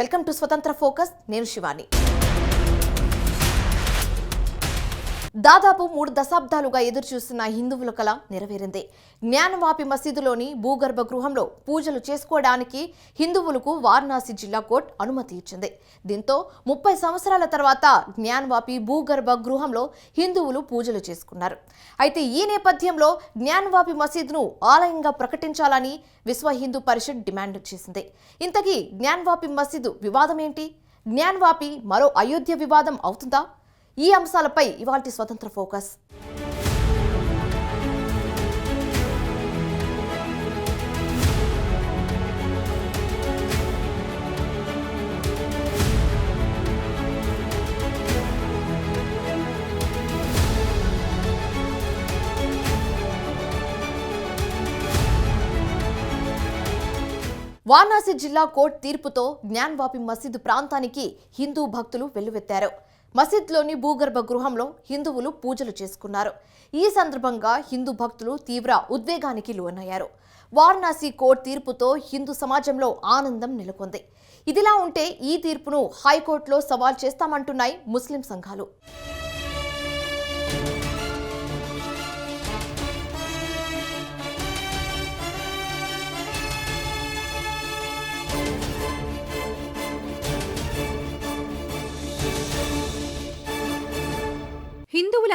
Welcome to స్వతంత్ర focus నేను శివాని. దాదాపు మూడు దశాబ్దాలుగా ఎదురుచూస్తున్న హిందువుల కళ నెరవేరింది. జ్ఞానవాపి మసీదులోని భూగర్భ గృహంలో పూజలు చేసుకోవడానికి హిందువులకు వారణాసి జిల్లా కోర్ట్ అనుమతి ఇచ్చింది. దీంతో ముప్పై సంవత్సరాల తర్వాత జ్ఞానవాపి భూగర్భ గృహంలో హిందువులు పూజలు చేసుకున్నారు. అయితే ఈ నేపథ్యంలో జ్ఞానవాపి మసీదును ఆలయంగా ప్రకటించాలని విశ్వ హిందూ పరిషత్ డిమాండ్ చేసింది. ఇంతకీ జ్ఞానవాపి మసీదు వివాదం ఏంటి జ్ఞానవాపి మరో అయోధ్య వివాదం అవుతుందా? ఈ అంశాలపై ఇవాల్టి స్వతంత్ర ఫోకస్. వారణాసి జిల్లా కోర్టు తీర్పుతో జ్ఞాన్వాపి మసీదు ప్రాంతానికి హిందూ భక్తులు వెల్లువెత్తారు. మసీద్లోని భూగర్భ గృహంలో హిందువులు పూజలు చేసుకున్నారు. ఈ సందర్భంగా హిందూ భక్తులు తీవ్ర ఉద్వేగానికి లోనయ్యారు. వారణాసి కోర్టు తీర్పుతో హిందూ సమాజంలో ఆనందం నెలకొంది. ఇదిలా ఉంటే ఈ తీర్పును హైకోర్టులో సవాల్ చేస్తామంటున్నాయి ముస్లిం సంఘాలు.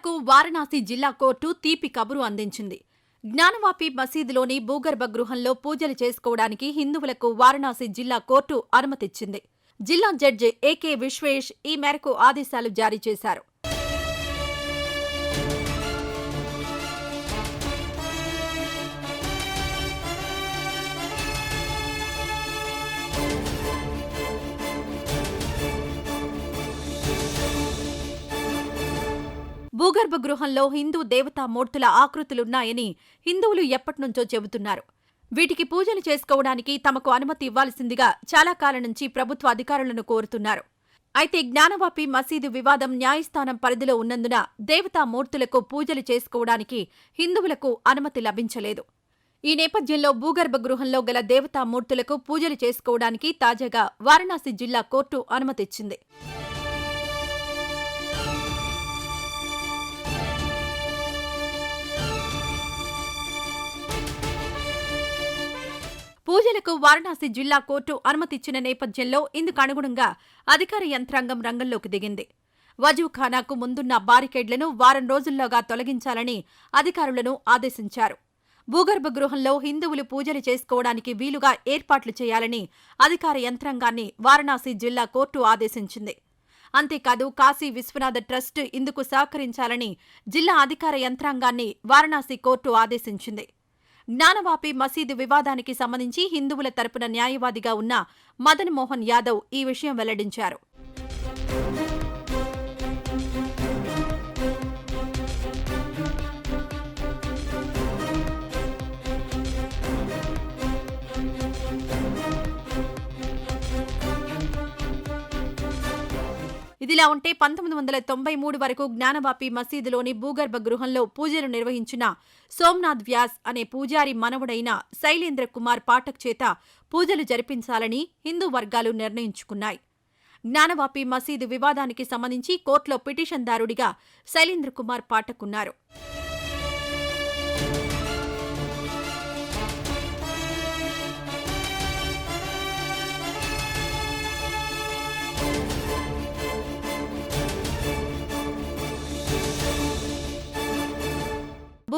మేరకు వారణాసి జిల్లా కోర్టు తీపి కబురు అందించింది. జ్ఞానవాపి మసీదులోని భూగర్భ గృహంలో పూజలు చేసుకోవడానికి హిందువులకు వారణాసి జిల్లా కోర్టు అనుమతిచ్చింది. జిల్లా జడ్జి ఏకే విశ్వేష్ ఈ మేరకు ఆదేశాలు జారీ చేశారు. భూగర్భ గృహంలో హిందూ దేవతామూర్తుల ఆకృతులున్నాయని హిందువులు ఎప్పటినుంచో చెబుతున్నారు. వీటికి పూజలు చేసుకోవడానికి తమకు అనుమతి ఇవ్వాల్సిందిగా చాలా కాలం నుంచి ప్రభుత్వ అధికారులను కోరుతున్నారు. అయితే జ్ఞానవాపి మసీదు వివాదం న్యాయస్థానం పరిధిలో ఉన్నందున దేవతామూర్తులకు పూజలు చేసుకోవడానికి హిందువులకు అనుమతి లభించలేదు. ఈ నేపథ్యంలో భూగర్భ గృహంలో గల దేవతామూర్తులకు పూజలు చేసుకోవడానికి తాజాగా వారణాసి జిల్లా కోర్టు అనుమతిచ్చింది. పూజలకు వారణాసి జిల్లా కోర్టు అనుమతిచ్చిన నేపథ్యంలో ఇందుకు అనుగుణంగా అధికార యంత్రాంగం రంగంలోకి దిగింది. వజూఖానాకు ముందున్న బారికేడ్లను వారం రోజుల్లోగా తొలగించాలని అధికారులను ఆదేశించారు. భూగర్భ గృహంలో హిందువులు పూజలు చేసుకోవడానికి వీలుగా ఏర్పాట్లు చేయాలని అధికార యంత్రాంగాన్ని వారణాసి జిల్లా కోర్టు ఆదేశించింది. అంతేకాదు కాశీ విశ్వనాథ ట్రస్ట్ ఇందుకు సహకరించాలని జిల్లా అధికార యంత్రాంగాన్ని వారణాసి కోర్టు ఆదేశించింది. జ్ఞానవాపి మసీదు వివాదానికి సంబంధించి హిందువుల తరపున న్యాయవాదిగా ఉన్న మదన్ మోహన్ యాదవ్ ఈ విషయం వెల్లడించారు. ఇదిలా ఉంటే పంతొమ్మిది వందల తొంభై మూడు వరకు జ్ఞానవాపి మసీదులోని భూగర్భ గృహంలో పూజలు నిర్వహించిన సోమ్నాథ్ వ్యాస్ అనే పూజారి మనవుడైన శైలేంద్ర కుమార్ పాఠక్ చేత పూజలు జరిపించాలని హిందూ వర్గాలు నిర్ణయించుకున్నాయి. జ్ఞానవాపి మసీదు వివాదానికి సంబంధించి కోర్టులో పిటిషన్దారుడిగా శైలేంద్ర కుమార్ పాఠక్ ఉన్నారు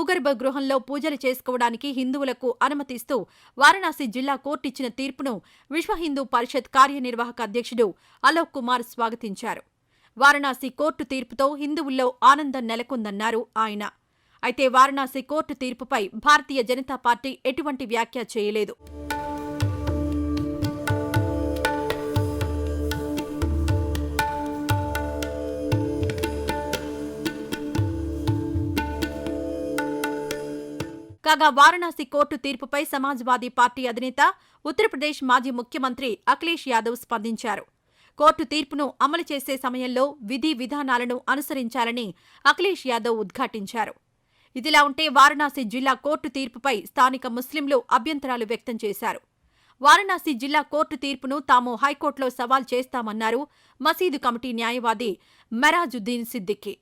భూగర్భ గృహంలో పూజలు చేసుకోవడానికి హిందువులకు అనుమతిస్తూ వారణాసి జిల్లా కోర్టు ఇచ్చిన తీర్పును విశ్వ హిందూ పరిషత్ కార్యనిర్వాహక అధ్యక్షుడు అలోక్ కుమార్ స్వాగతించారు. వారణాసి కోర్టు తీర్పుతో హిందువుల్లో ఆనందం నెలకొందన్నారు ఆయన. అయితే వారణాసి కోర్టు తీర్పుపై భారతీయ జనతా పార్టీ ఎటువంటి వ్యాఖ్య చేయలేదు. కాగా వారణాసి కోర్టు తీర్పుపై సమాజ్వాదీ పార్టీ అధినేత ఉత్తరప్రదేశ్ మాజీ ముఖ్యమంత్రి అఖిలేష్ యాదవ్ స్పందించారు. కోర్టు తీర్పును అమలు చేసే సమయంలో విధి విధానాలను అనుసరించాలని అఖిలేష్ యాదవ్ ఉద్ఘాటించారు. ఇదిలా ఉంటే వారణాసి జిల్లా కోర్టు తీర్పుపై స్థానిక ముస్లింలు అభ్యంతరాలు వ్యక్తం చేశారు. వారణాసి జిల్లా కోర్టు తీర్పును తాము హైకోర్టులో సవాల్ చేస్తామన్నారు మసీదు కమిటీ న్యాయవాది మెరాజుద్దీన్ సిద్దిక్కి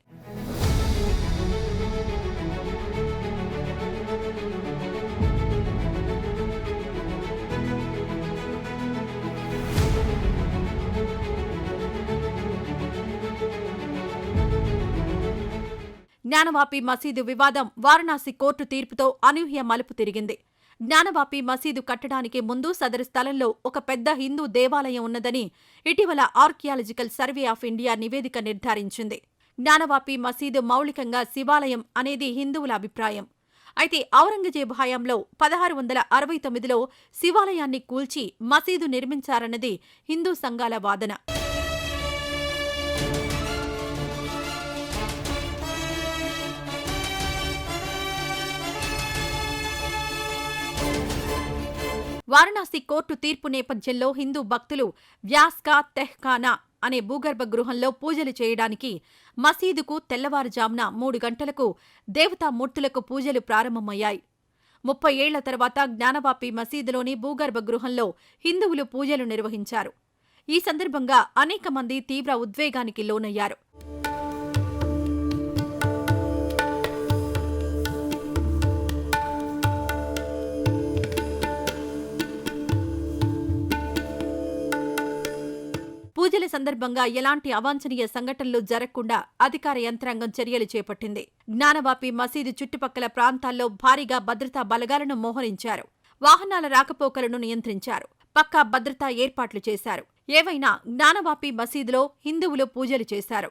జ్ఞానవాపి మసీదు వివాదం వారణాసి కోర్టు తీర్పుతో అనూహ్య మలుపు తిరిగింది. జ్ఞానవాపి మసీదు కట్టడానికి ముందు సదరు స్థలంలో ఒక పెద్ద హిందూ దేవాలయం ఉన్నదని ఇటీవల ఆర్కియాలజికల్ సర్వే ఆఫ్ ఇండియా నివేదిక నిర్ధారించింది. జ్ఞానవాపి మసీదు మౌలికంగా శివాలయం అనేది హిందువుల అభిప్రాయం. అయితే ఔరంగజేబు హయాంలో పదహారు వందల అరవై తొమ్మిదిలో శివాలయాన్ని కూల్చి మసీదు నిర్మించారన్నది హిందూ సంఘాల వాదన. వారణాసి కోర్టు తీర్పు నేపథ్యంలో హిందూ భక్తులు వ్యాస్కా తెహ్ఖానా అనే భూగర్భ గృహంలో పూజలు చేయడానికి మసీదుకు తెల్లవారుజామున మూడు గంటలకు దేవతామూర్తులకు పూజలు ప్రారంభమయ్యాయి. ముప్పై ఏళ్ళ తర్వాత జ్ఞానవాపి మసీదులోని భూగర్భ గృహంలో హిందువులు పూజలు నిర్వహించారు. ఈ సందర్భంగా అనేక మంది తీవ్ర ఉద్వేగానికి లోనయ్యారు. సందర్భంగా ఎలాంటి అవాంఛనీయ సంఘటనలు జరగకుండా అధికార యంత్రాంగం చర్యలు చేపట్టింది. జ్ఞానవాపి మసీదు చుట్టుపక్కల ప్రాంతాల్లో భారీగా భద్రతా బలగాలను మోహరించారు. వాహనాల రాకపోకలను నియంత్రించారు. పక్కా భద్రతా ఏర్పాట్లు చేశారు. ఏవైనా జ్ఞానవాపి మసీదులో హిందువులు పూజలు చేశారు.